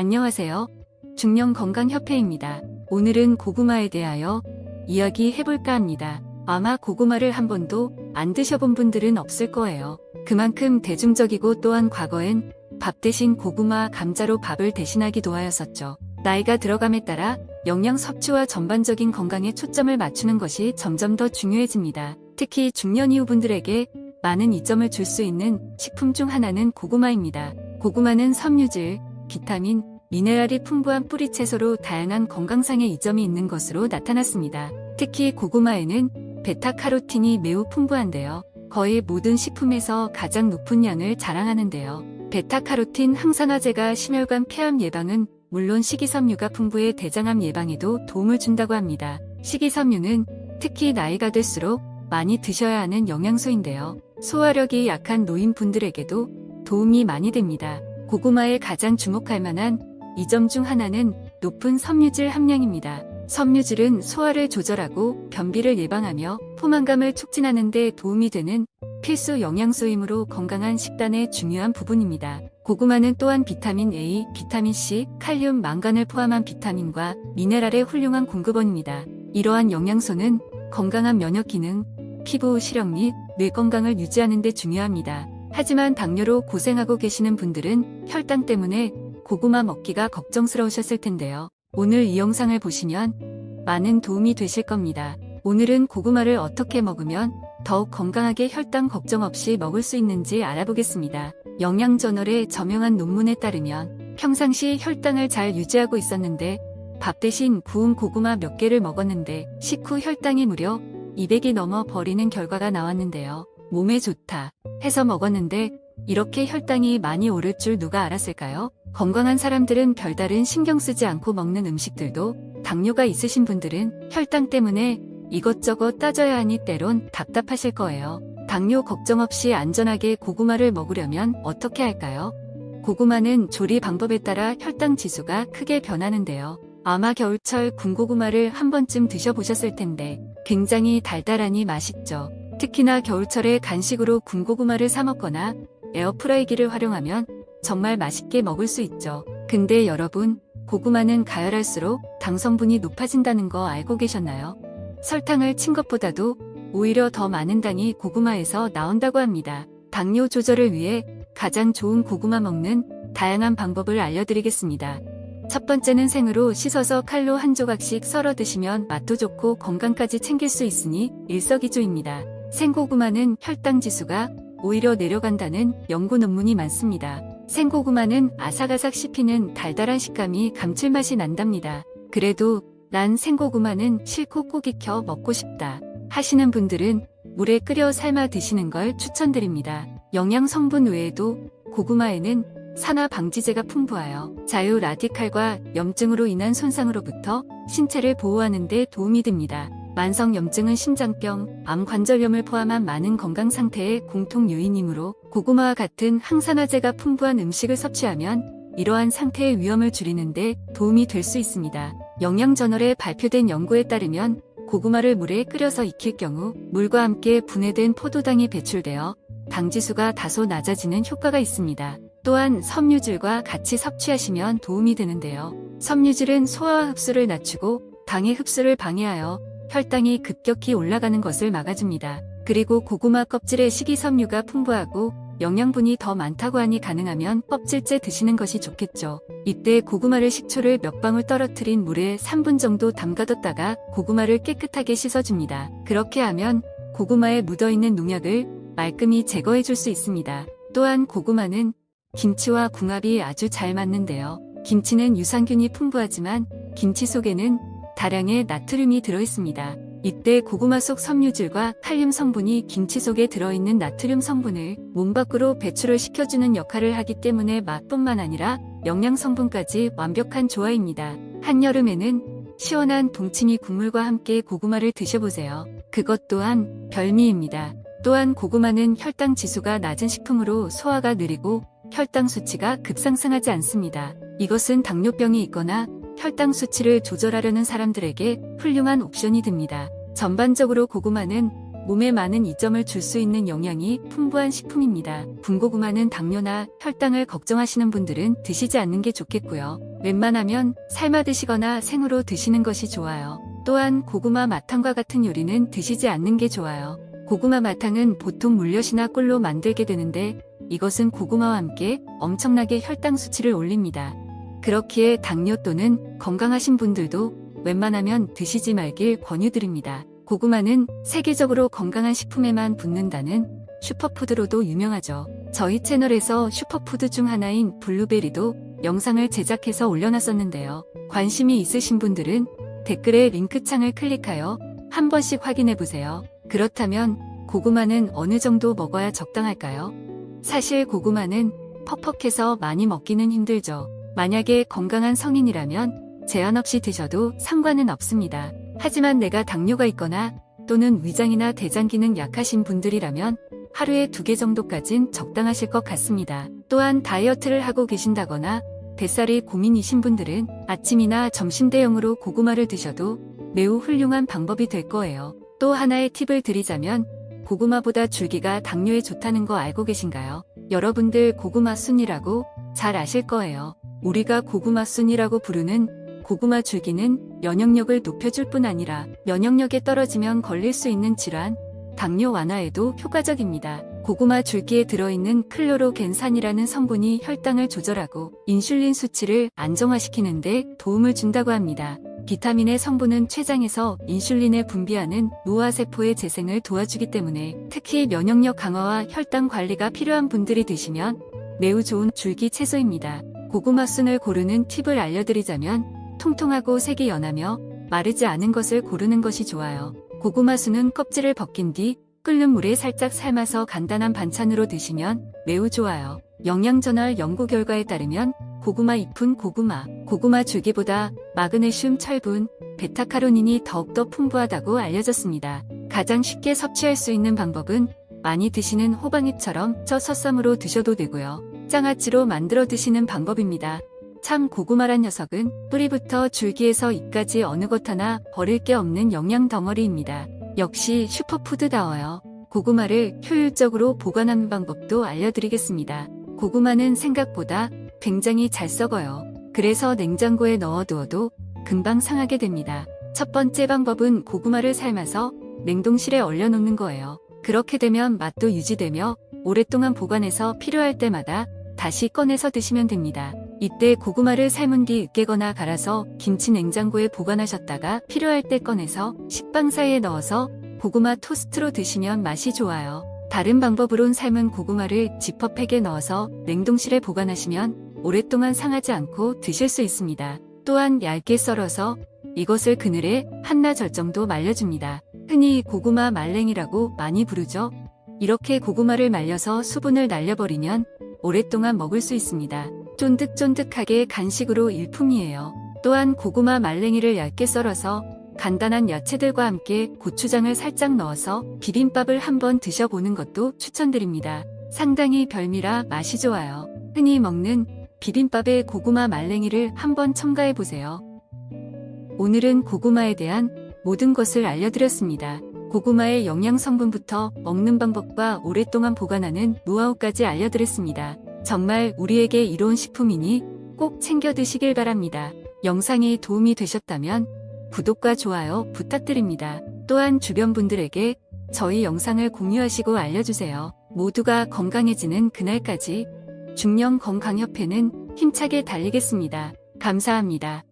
안녕하세요. 중년건강협회입니다. 오늘은 고구마에 대하여 이야기 해볼까 합니다. 아마 고구마를 한 번도 안 드셔본 분들은 없을 거예요. 그만큼 대중적이고 또한 과거엔 밥 대신 고구마, 감자로 밥을 대신하기도 하였었죠. 나이가 들어감에 따라 영양 섭취와 전반적인 건강에 초점을 맞추는 것이 점점 더 중요해집니다. 특히 중년 이후 분들에게 많은 이점을 줄 수 있는 식품 중 하나는 고구마입니다. 고구마는 섬유질, 비타민, 미네랄이 풍부한 뿌리 채소로 다양한 건강상의 이점이 있는 것으로 나타났습니다. 특히 고구마에는 베타카로틴이 매우 풍부한데요. 거의 모든 식품에서 가장 높은 양을 자랑하는데요. 베타카로틴 항산화제가 심혈관 폐암 예방은 물론 식이섬유가 풍부해 대장암 예방에도 도움을 준다고 합니다. 식이섬유는 특히 나이가 들수록 많이 드셔야 하는 영양소인데요. 소화력이 약한 노인분들에게도 도움이 많이 됩니다. 고구마에 가장 주목할 만한 이점 중 하나는 높은 섬유질 함량입니다. 섬유질은 소화를 조절하고 변비를 예방하며 포만감을 촉진하는 데 도움이 되는 필수 영양소이므로 건강한 식단의 중요한 부분입니다. 고구마는 또한 비타민 A, 비타민 C, 칼륨, 망간을 포함한 비타민과 미네랄의 훌륭한 공급원입니다. 이러한 영양소는 건강한 면역 기능, 피부 시력 및 뇌 건강을 유지하는 데 중요합니다. 하지만 당뇨로 고생하고 계시는 분들은 혈당 때문에 고구마 먹기가 걱정스러우셨을 텐데요. 오늘 이 영상을 보시면 많은 도움이 되실 겁니다. 오늘은 고구마를 어떻게 먹으면 더욱 건강하게 혈당 걱정 없이 먹을 수 있는지 알아보겠습니다. 영양저널의 저명한 논문에 따르면 평상시 혈당을 잘 유지하고 있었는데 밥 대신 구운 고구마 몇 개를 먹었는데 식후 혈당이 무려 200이 넘어 버리는 결과가 나왔는데요. 몸에 좋다 해서 먹었는데 이렇게 혈당이 많이 오를 줄 누가 알았을까요? 건강한 사람들은 별다른 신경 쓰지 않고 먹는 음식들도 당뇨가 있으신 분들은 혈당 때문에 이것저것 따져야 하니 때론 답답하실 거예요. 당뇨 걱정 없이 안전하게 고구마를 먹으려면 어떻게 할까요? 고구마는 조리 방법에 따라 혈당 지수가 크게 변하는데요. 아마 겨울철 군고구마를 한 번쯤 드셔보셨을 텐데 굉장히 달달하니 맛있죠. 특히나 겨울철에 간식으로 군고구마를 사 먹거나 에어프라이기를 활용하면 정말 맛있게 먹을 수 있죠. 근데 여러분, 고구마는 가열할수록 당 성분이 높아진다는 거 알고 계셨나요? 설탕을 친 것보다도 오히려 더 많은 당이 고구마에서 나온다고 합니다. 당뇨 조절을 위해 가장 좋은 고구마 먹는 다양한 방법을 알려드리겠습니다. 첫 번째는 생으로 씻어서 칼로 한 조각씩 썰어 드시면 맛도 좋고 건강까지 챙길 수 있으니 일석이조입니다. 생고구마는 혈당 지수가 오히려 내려간다는 연구 논문이 많습니다. 생고구마는 아삭아삭 씹히는 달달한 식감이 감칠맛이 난답니다. 그래도 난 생고구마는 싫고 꼭 익혀 먹고 싶다 하시는 분들은 물에 끓여 삶아 드시는 걸 추천드립니다. 영양 성분 외에도 고구마에는 산화 방지제가 풍부하여 자유 라디칼과 염증으로 인한 손상으로부터 신체를 보호하는 데 도움이 됩니다. 만성 염증은 심장병, 암 관절염을 포함한 많은 건강 상태의 공통 요인이므로 고구마와 같은 항산화제가 풍부한 음식을 섭취하면 이러한 상태의 위험을 줄이는 데 도움이 될 수 있습니다. 영양저널에 발표된 연구에 따르면 고구마를 물에 끓여서 익힐 경우 물과 함께 분해된 포도당이 배출되어 당지수가 다소 낮아지는 효과가 있습니다. 또한 섬유질과 같이 섭취하시면 도움이 되는데요. 섬유질은 소화 흡수를 낮추고 당의 흡수를 방해하여 혈당이 급격히 올라가는 것을 막아줍니다. 그리고 고구마 껍질에 식이섬유가 풍부하고 영양분이 더 많다고 하니 가능하면 껍질째 드시는 것이 좋겠죠. 이때 고구마를 식초를 몇 방울 떨어뜨린 물에 3분 정도 담가뒀다가 고구마를 깨끗하게 씻어줍니다. 그렇게 하면 고구마에 묻어있는 농약을 말끔히 제거해 줄 수 있습니다. 또한 고구마는 김치와 궁합이 아주 잘 맞는데요. 김치는 유산균이 풍부하지만 김치 속에는 다량의 나트륨이 들어있습니다. 이때 고구마 속 섬유질과 칼륨 성분이 김치 속에 들어있는 나트륨 성분을 몸 밖으로 배출을 시켜주는 역할을 하기 때문에 맛뿐만 아니라 영양 성분까지 완벽한 조화입니다. 한여름에는 시원한 동치미 국물과 함께 고구마를 드셔보세요. 그것 또한 별미입니다. 또한 고구마는 혈당 지수가 낮은 식품으로 소화가 느리고 혈당 수치가 급상승하지 않습니다. 이것은 당뇨병이 있거나 혈당 수치를 조절하려는 사람들에게 훌륭한 옵션이 됩니다. 전반적으로 고구마는 몸에 많은 이점을 줄 수 있는 영양이 풍부한 식품입니다. 군고구마는 당뇨나 혈당을 걱정하시는 분들은 드시지 않는 게 좋겠고요. 웬만하면 삶아 드시거나 생으로 드시는 것이 좋아요. 또한 고구마 마탕과 같은 요리는 드시지 않는 게 좋아요. 고구마 마탕은 보통 물엿이나 꿀로 만들게 되는데 이것은 고구마와 함께 엄청나게 혈당 수치를 올립니다. 그렇기에 당뇨 또는 건강하신 분들도 웬만하면 드시지 말길 권유드립니다. 고구마는 세계적으로 건강한 식품에만 붙는다는 슈퍼푸드로도 유명하죠. 저희 채널에서 슈퍼푸드 중 하나인 블루베리도 영상을 제작해서 올려놨었는데요. 관심이 있으신 분들은 댓글에 링크창을 클릭하여 한 번씩 확인해 보세요. 그렇다면 고구마는 어느 정도 먹어야 적당할까요? 사실 고구마는 퍽퍽해서 많이 먹기는 힘들죠. 만약에 건강한 성인이라면 제한 없이 드셔도 상관은 없습니다. 하지만 내가 당뇨가 있거나 또는 위장이나 대장 기능 약하신 분들이라면 하루에 두 개 정도까진 적당하실 것 같습니다. 또한 다이어트를 하고 계신다거나 뱃살이 고민이신 분들은 아침이나 점심 대용으로 고구마를 드셔도 매우 훌륭한 방법이 될 거예요. 또 하나의 팁을 드리자면 고구마보다 줄기가 당뇨에 좋다는 거 알고 계신가요? 여러분들 고구마 순이라고 잘 아실 거예요. 우리가 고구마 순이라고 부르는 고구마 줄기는 면역력을 높여줄 뿐 아니라 면역력에 떨어지면 걸릴 수 있는 질환, 당뇨 완화에도 효과적입니다. 고구마 줄기에 들어있는 클로로겐산이라는 성분이 혈당을 조절하고 인슐린 수치를 안정화시키는 데 도움을 준다고 합니다. 비타민의 성분은 췌장에서 인슐린을 분비하는 노화세포의 재생을 도와주기 때문에 특히 면역력 강화와 혈당 관리가 필요한 분들이 드시면 매우 좋은 줄기 채소입니다. 고구마 순을 고르는 팁을 알려드리자면 통통하고 색이 연하며 마르지 않은 것을 고르는 것이 좋아요. 고구마 순은 껍질을 벗긴 뒤 끓는 물에 살짝 삶아서 간단한 반찬으로 드시면 매우 좋아요. 영양저널 연구 결과에 따르면 고구마 잎은 고구마, 고구마 줄기보다 마그네슘, 철분, 베타카로닌이 더욱더 풍부하다고 알려졌습니다. 가장 쉽게 섭취할 수 있는 방법은 많이 드시는 호박잎처럼 쪄서 쌈으로 드셔도 되고요. 장아찌로 만들어 드시는 방법입니다. 참 고구마란 녀석은 뿌리부터 줄기에서 잎까지 어느 것 하나 버릴 게 없는 영양 덩어리입니다. 역시 슈퍼푸드다워요. 고구마를 효율적으로 보관하는 방법도 알려드리겠습니다. 고구마는 생각보다 굉장히 잘 썩어요. 그래서 냉장고에 넣어두어도 금방 상하게 됩니다. 첫 번째 방법은 고구마를 삶아서 냉동실에 얼려놓는 거예요. 그렇게 되면 맛도 유지되며 오랫동안 보관해서 필요할 때마다 다시 꺼내서 드시면 됩니다. 이때 고구마를 삶은 뒤 으깨거나 갈아서 김치 냉장고에 보관하셨다가 필요할 때 꺼내서 식빵 사이에 넣어서 고구마 토스트로 드시면 맛이 좋아요. 다른 방법으론 삶은 고구마를 지퍼팩에 넣어서 냉동실에 보관하시면 오랫동안 상하지 않고 드실 수 있습니다. 또한 얇게 썰어서 이것을 그늘에 한나절 정도 말려줍니다. 흔히 고구마 말랭이라고 많이 부르죠. 이렇게 고구마를 말려서 수분을 날려버리면 오랫동안 먹을 수 있습니다. 쫀득쫀득하게 간식으로 일품이에요. 또한 고구마 말랭이를 얇게 썰어서 간단한 야채들과 함께 고추장을 살짝 넣어서 비빔밥을 한번 드셔보는 것도 추천드립니다. 상당히 별미라 맛이 좋아요. 흔히 먹는 비빔밥에 고구마 말랭이를 한번 첨가해보세요. 오늘은 고구마에 대한 모든 것을 알려드렸습니다. 고구마의 영양 성분부터 먹는 방법과 오랫동안 보관하는 노하우까지 알려드렸습니다. 정말 우리에게 이로운 식품이니 꼭 챙겨 드시길 바랍니다. 영상이 도움이 되셨다면 구독과 좋아요 부탁드립니다. 또한 주변 분들에게 저희 영상을 공유하시고 알려주세요. 모두가 건강해지는 그날까지 중년 건강협회는 힘차게 달리겠습니다. 감사합니다.